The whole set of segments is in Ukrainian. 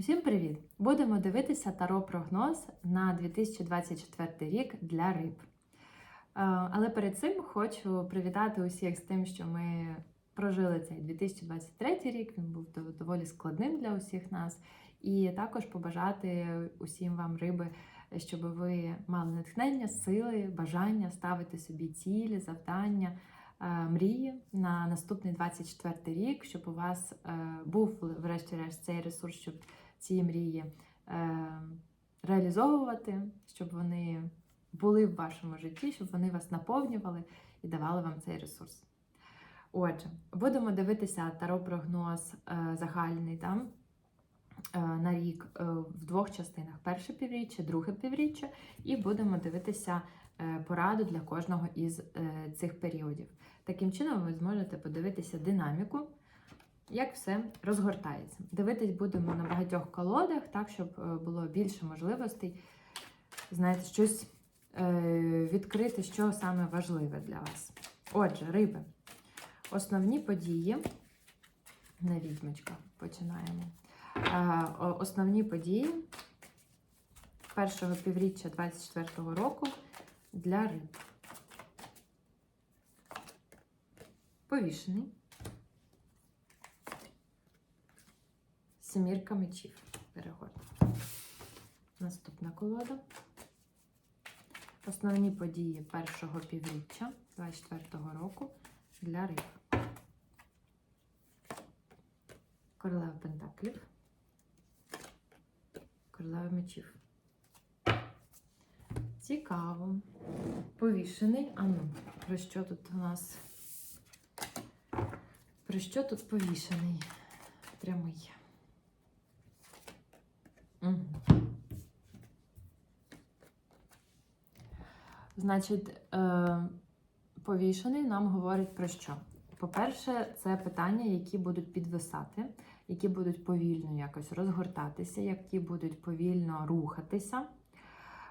Усім привіт! Будемо дивитися таро прогноз на 2024 рік для риб. Е, Але перед цим хочу привітати усіх з тим, що ми прожили цей 2023 рік. Він був доволі складним для усіх нас. І також побажати усім вам риби, щоб ви мали натхнення, сили, бажання ставити собі цілі, завдання, е, мрії на наступний 24 рік, щоб у вас е, був врешті-решт цей ресурс, щоб ці мрії е, реалізовувати, щоб вони були в вашому житті, щоб вони вас наповнювали і давали вам цей ресурс. Отже, будемо дивитися таро-прогноз е, загальний там, е, на рік в двох частинах: перше півріччя, друге півріччя, і будемо дивитися пораду для кожного із цих періодів. Таким чином, ви зможете подивитися динаміку як все розгортається. Дивитись будемо на багатьох колодах, так, щоб е, було більше можливостей, знаєте, щось е, відкрити, що саме важливе для вас. Отже, риби. Основні події. На відьмочках починаємо. Е, Основні події першого півріччя 24-го року для риб. Повішений. Семірка мечів. Перегод. Наступна колода. Основні події першого півріччя 24-го року для риб. Королева Пентаклів. Королева мечів. Цікаво. Повішений. А ну, про що тут у нас? Про що тут повішений? Прямий. Значить, е, повішений нам говорить про що? По-перше, це питання, які будуть підвисати, які будуть повільно якось розгортатися, які будуть повільно рухатися.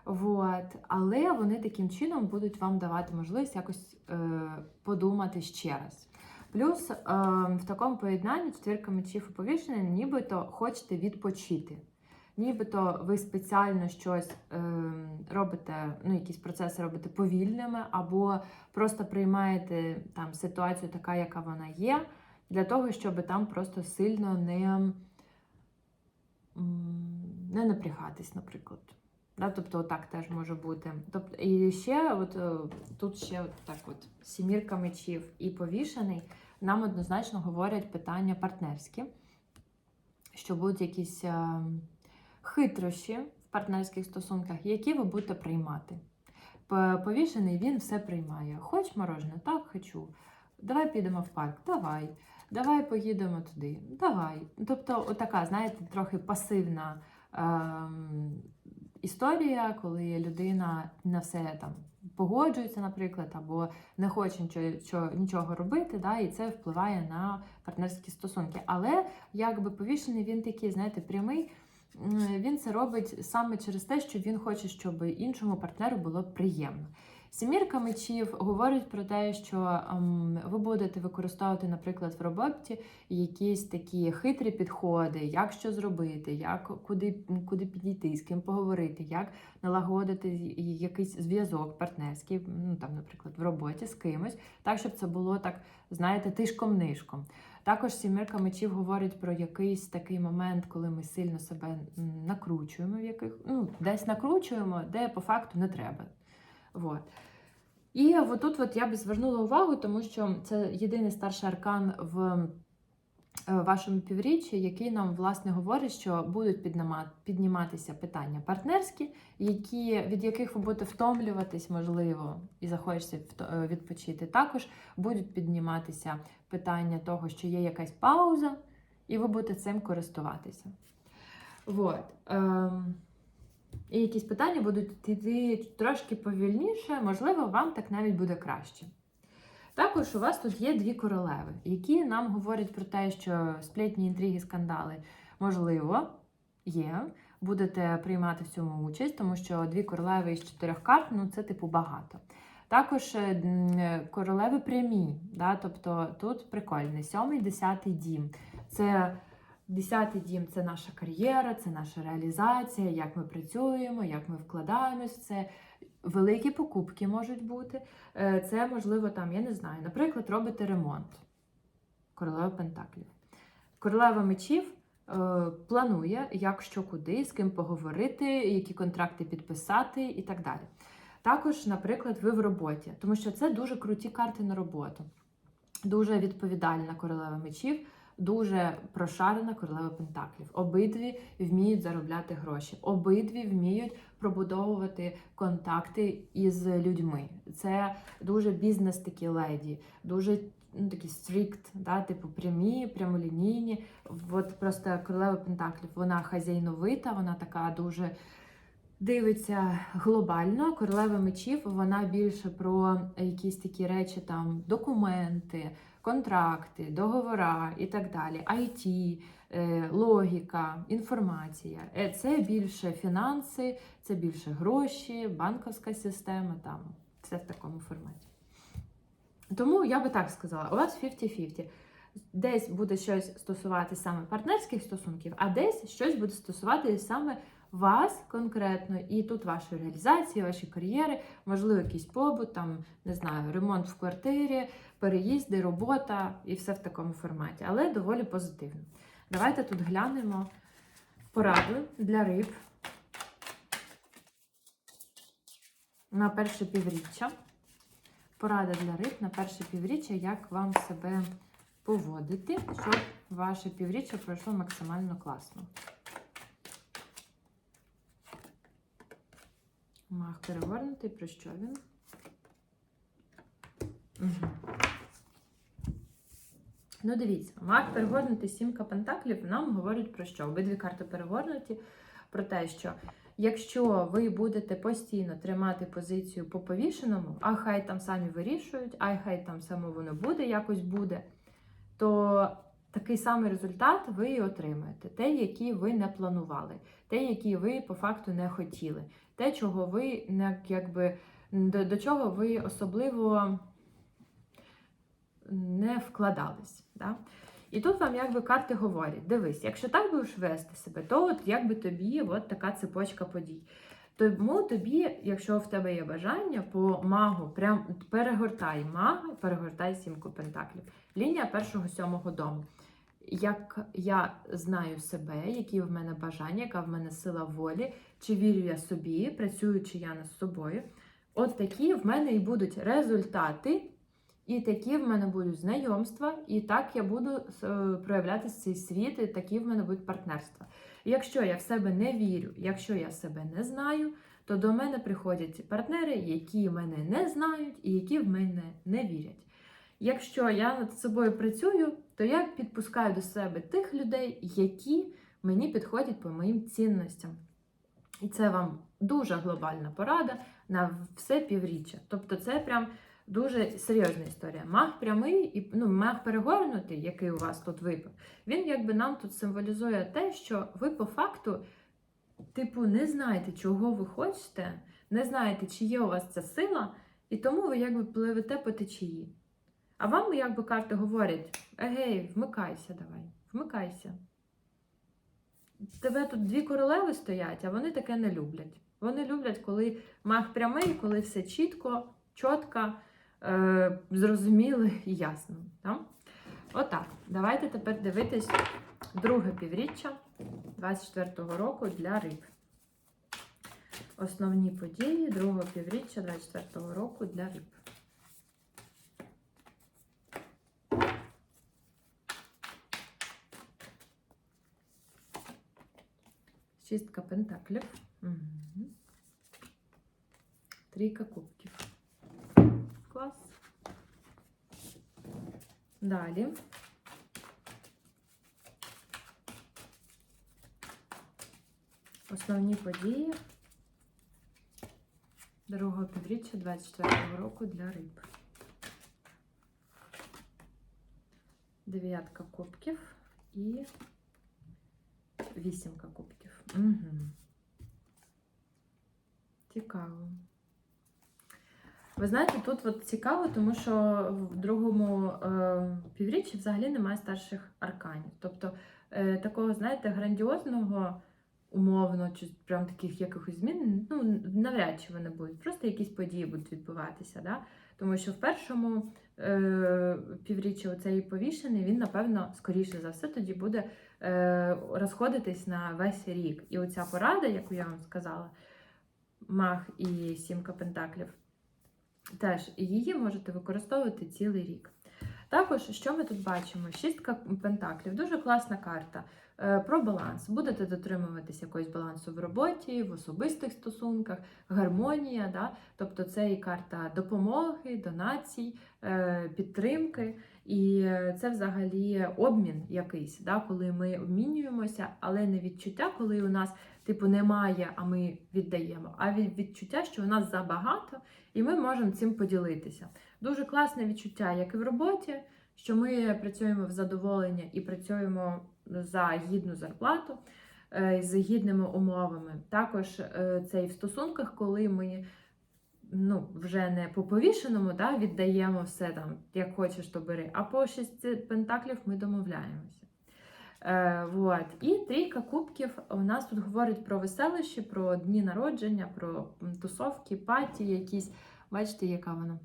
Вот. Але вони таким чином будуть вам давати можливість якось е, подумати ще раз. Плюс е, в такому поєднанні четвірка мечів і повішений, нібито хочете відпочити. Нібито ви спеціально щось е, робите, ну, якісь процеси робите повільними, або просто приймаєте там ситуацію така, яка вона є, для того, щоб там просто сильно не, не напрягатись, наприклад. Да, тобто так теж може бути. Тобто, і ще от, е, тут ще от так от сімірка мечів і повішений нам однозначно говорять питання партнерські, що будуть якісь е, хитрощі в партнерських стосунках, які ви будете приймати. Повішений він все приймає. Хоч морожене, так хочу. Давай підемо в парк, давай. Давай поїдемо туди, давай. Тобто, отака, знаєте, трохи пасивна ем, історія, коли людина на все там погоджується, наприклад, або не хоче нічого, нічого робити, да, і це впливає на партнерські стосунки. Але якби повішений він такий, знаєте, прямий. М, Він це робить саме через те, що він хоче, щоб іншому партнеру було приємно. Сімірка мечів говорить про те, що ем, ви будете використовувати, наприклад, в роботі якісь такі хитрі підходи, як що зробити, як куди, куди підійти, з ким поговорити, як налагодити якийсь зв'язок партнерський, ну там, наприклад, в роботі з кимось, так щоб це було так, знаєте, тишком-нишком. Також сімірка мечів говорить про якийсь такий момент, коли ми сильно себе накручуємо, в яких ну десь накручуємо, де по факту не треба. От. І отут от я би звернула увагу, тому що це єдиний старший аркан в вашому півріччі, який нам власне говорить, що будуть підніматися питання партнерські, які, від яких ви будете втомлюватись, можливо, і захочеться е, відпочити. Також будуть підніматися питання того, що є якась пауза, і ви будете цим користуватися. Вот. Ем, і якісь питання будуть йти трошки повільніше, можливо, вам так навіть буде краще. Також у вас тут є дві королеви, які нам говорять про те, що сплетні інтриги, скандали, можливо, є. Будете приймати в цьому участь, тому що дві королеви із чотирьох карт ну це типу багато. Також е, королеви прямі, да, тобто тут прикольний сьомий, десятий дім. Це Десятий дім це наша кар'єра, це наша реалізація, як ми працюємо, як ми вкладаємось в це. Великі покупки можуть бути. Е, Це можливо там, я не знаю, наприклад, робите ремонт. Королева Пентаклів. Королева мечів е, планує, як що куди, з ким поговорити, які контракти підписати і так далі. Також, наприклад, ви в роботі, тому що це дуже круті карти на роботу. Дуже відповідальна королева мечів, дуже прошарена королева пентаклів. Обидві вміють заробляти гроші, обидві вміють пробудовувати контакти із людьми. Це дуже бізнес такі леді, дуже ну, такі стрікт, да, типу прямі, прямолінійні. От просто королева Пентаклів, вона хазяйновита, вона така дуже дивиться глобально. Королева мечів, вона більше про якісь такі речі, там документи, контракти, договора і так далі. IT, е, логіка, інформація. Е, Це більше фінанси, це більше гроші, банківська система, там все в такому форматі. Тому я би так сказала: у вас 50-50. Десь буде щось стосуватися саме партнерських стосунків, а десь щось буде стосуватися саме вас конкретно, і тут вашої реалізації, вашої кар'єри, можливо, якийсь побут, там не знаю, ремонт в квартирі, переїзди, робота і все в такому форматі, але доволі позитивно. Давайте тут глянемо пораду для риб на перше півріччя. Порада для риб на перше півріччя, як вам себе поводити, щоб ваше півріччя пройшло максимально класно. Мах перегорнутий, про що він? Угу. Ну, дивіться, мах перегорнутий, сімка пентаклів нам говорить про що? Обидві карти перегорнуті, про те, що якщо ви будете постійно тримати позицію по повішеному, а хай там самі вирішують, а хай там само воно буде, якось буде, то такий самий результат ви і отримаєте. Те, який ви не планували, те, який ви по факту не хотіли, те, чого ви якби до, до чого ви особливо не вкладались. Да? І тут вам якби карти говорять: дивись, якщо так будеш вести себе, то от якби тобі от така цепочка подій. Тому тобі, якщо в тебе є бажання, по магу прям перегортай мага, перегортай сімку пентаклів. Лінія першого сьомого дому. Як я знаю себе, які в мене бажання, яка в мене сила волі, чи вірю я собі, працюю чи я над собою. От такі в мене і будуть результати, і такі в мене будуть знайомства, і так я буду е, проявляти цей світ, і такі в мене будуть партнерства. Якщо я в себе не вірю, якщо я себе не знаю, то до мене приходять партнери, які мене не знають і які в мене не вірять. Якщо я над собою працюю, то я підпускаю до себе тих людей, які мені підходять по моїм цінностям. І це вам дуже глобальна порада на все півріччя. Тобто, це прям дуже серйозна історія. Маг прямий і ну, маг перегорнутий, який у вас тут випав, він якби нам тут символізує те, що ви по факту, типу, не знаєте, чого ви хочете, не знаєте, чи є у вас ця сила, і тому ви якби пливете по течії. А вам, якби карти говорять: егей, вмикайся, давай, вмикайся. Тебе тут дві королеви стоять, а вони таке не люблять. Вони люблять, коли маг прямий, коли все чітко, чітко, е, зрозуміло і ясно. Так? Отак. Давайте тепер дивитись друге півріччя 24-го року для риб. Основні події другого півріччя 24-го року для риб. Шістка пентаклів. Угу. Трійка кубків. Клас. Далі. Основні події другого півріччя 24 року для риб. Дев'ятка кубків і вісімка кубків. Угу. Цікаво. Ви знаєте, тут от цікаво, тому що в другому е, півріччі взагалі немає старших арканів. Тобто е, такого, знаєте, грандіозного, умовно, чи прям таких якихось змін, ну, навряд чи вони будуть. Просто якісь події будуть відбуватися. Да? Тому що в першому е, півріччі оцей повішений, він, напевно, скоріше за все, тоді буде е, розходитись на весь рік. І оця порада, яку я вам сказала, мах і сімка пентаклів, теж її можете використовувати цілий рік. Також, що ми тут бачимо? Шістка пентаклів дуже класна карта. Е, Про баланс. Будете дотримуватись якогось балансу в роботі, в особистих стосунках, гармонія. Да? Тобто це і карта допомоги, донацій, е, підтримки. І це взагалі обмін якийсь, да? коли ми обмінюємося, але не відчуття, коли у нас типу немає, а ми віддаємо, а від відчуття, що у нас забагато, і ми можемо цим поділитися. Дуже класне відчуття, як і в роботі, що ми працюємо в задоволення і працюємо за гідну зарплату е, з гідними умовами. Також е, це і в стосунках, коли ми ну, вже не по повішеному да, віддаємо все там, як хочеш, то бери, а по шісті пентаклів ми домовляємося. Е, вот. І трійка кубків у нас тут говорить про веселище, про дні народження, про тусовки, паті, якісь. Бачите, яка вона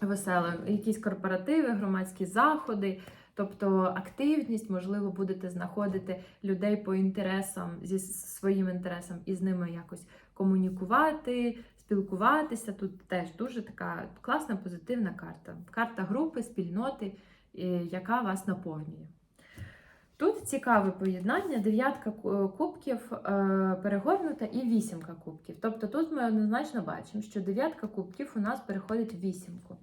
весела, якісь корпоративи, громадські заходи, тобто активність, можливо, будете знаходити людей по інтересам зі своїм інтересом і з ними якось комунікувати, спілкуватися. Тут теж дуже така класна позитивна карта. Карта групи, спільноти, е, яка вас наповнює. Тут цікаве поєднання: дев'ятка кубків е, перегорнута і вісімка кубків. Тобто тут ми однозначно бачимо, що дев'ятка кубків у нас переходить в вісімку.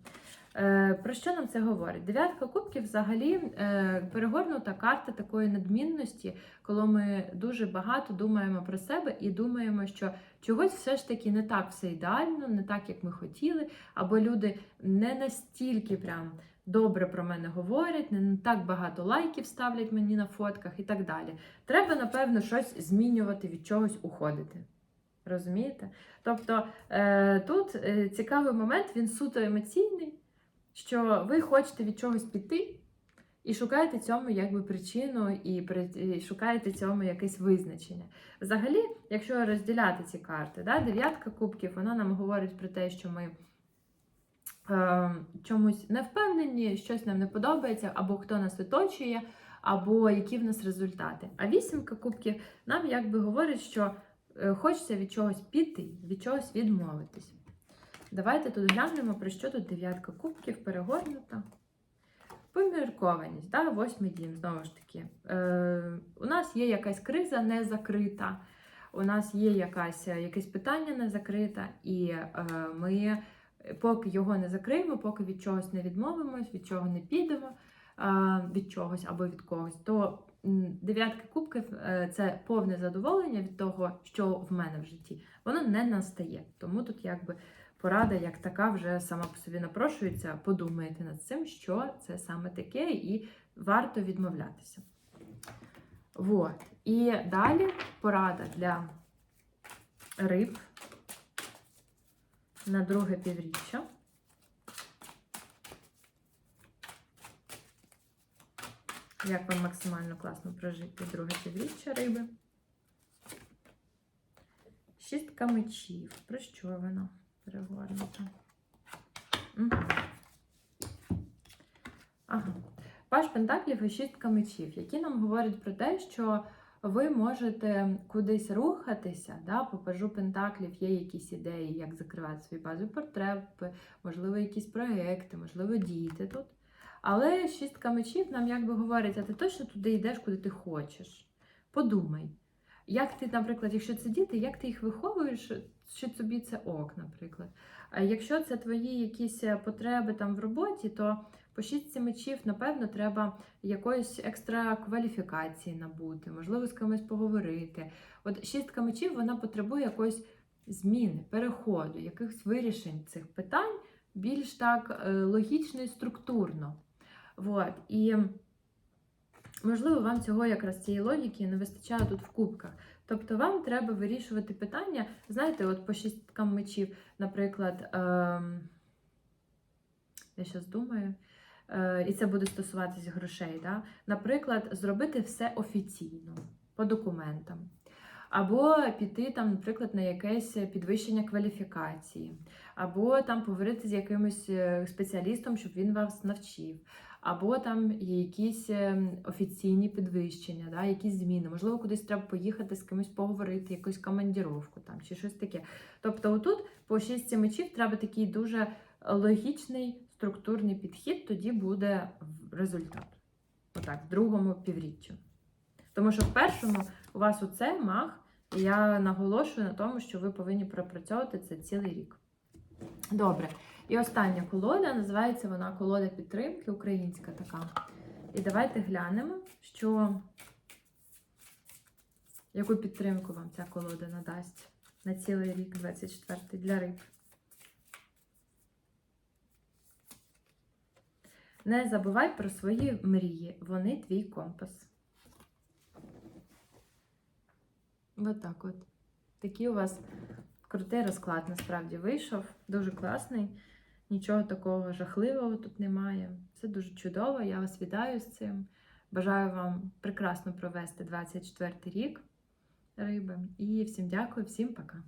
Е, Про що нам це говорить? Дев'ятка кубків взагалі е, перегорнута карта такої надмінності, коли ми дуже багато думаємо про себе і думаємо, що чогось все ж таки не так все ідеально, не так, як ми хотіли, або люди не настільки прям добре про мене говорять, не так багато лайків ставлять мені на фотках і так далі. Треба, напевно, щось змінювати, від чогось уходити. Розумієте? Тобто е, тут цікавий момент, він суто емоційний, що ви хочете від чогось піти і шукаєте цьому якби причину, і, і шукаєте цьому якесь визначення. Взагалі, якщо розділяти ці карти, да, дев'ятка кубків, вона нам говорить про те, що ми е, чомусь не впевнені, щось нам не подобається, або хто нас оточує, або які в нас результати. А вісімка кубків нам якби говорить, що е, хочеться від чогось піти, від чогось відмовитись. Давайте тут глянемо, про що тут дев'ятка кубків перегорнута. Поміркованість, да? восьмий дім, знову ж таки. Е, у нас є якась криза не закрита, у нас є якась, якесь питання не закрите, і е, ми поки його не закриємо, поки від чогось не відмовимось, від чого не підемо, е, від чогось або від когось, то дев'ятка кубків е, це повне задоволення від того, що в мене в житті, воно не настає. Тому тут якби порада як така вже сама по собі напрошується. Подумайте над цим, що це саме таке, і варто відмовлятися. Вот. І далі порада для риб на друге півріччя. Як вам максимально класно прожити друге півріччя риби? Шістка мечів. Про що вона перегорнута? Ага. Паш Пентаклів і шістка мечів, які нам говорять про те, що ви можете кудись рухатися. Да? По пажу Пентаклів є якісь ідеї, як закривати свої базові потреби, можливо, якісь проекти, можливо, діти тут. Але шістка мечів нам якби говорить, а ти точно туди йдеш, куди ти хочеш. Подумай. Як ти, наприклад, якщо це діти, як ти їх виховуєш, чи тобі це ок, наприклад. А якщо це твої якісь е, потреби там в роботі, то по шістці мечів, напевно, треба якоїсь екстра кваліфікації набути, можливо, з кимось поговорити. От шістка мечів вона потребує якоїсь зміни, переходу, якихось вирішень цих питань більш так е, логічно і структурно. Вот. І можливо, вам цього якраз цієї логіки не вистачає тут в кубках. Тобто вам треба вирішувати питання, знаєте, от по шісткам мечів, наприклад, ем, я зараз думаю. е, і це буде стосуватися грошей. Да? Наприклад, зробити все офіційно по документам. Або піти там, наприклад, на якесь підвищення кваліфікації, або там поговорити з якимось е, спеціалістом, щоб він вас навчив, або там є якісь е, офіційні підвищення, да, якісь зміни. Можливо, кудись треба поїхати з кимось поговорити, якусь командіровку там чи щось таке. Тобто, отут по шістці мечів треба такий дуже логічний структурний підхід, тоді буде результат. Отак, в другому півріччю. Тому що в першому у вас оце мах, і я наголошую на тому, що ви повинні пропрацьовувати це цілий рік. Добре. І остання колода, називається вона колода підтримки, українська така. І давайте глянемо, що яку підтримку вам ця колода надасть на цілий рік, 24 для риб. Не забувай про свої мрії, вони твій компас. От от. Такий у вас крутий розклад насправді вийшов. Дуже класний. Нічого такого жахливого тут немає. Все дуже чудово. Я вас вітаю з цим. Бажаю вам прекрасно провести 24 рік риби. І всім дякую, всім пока.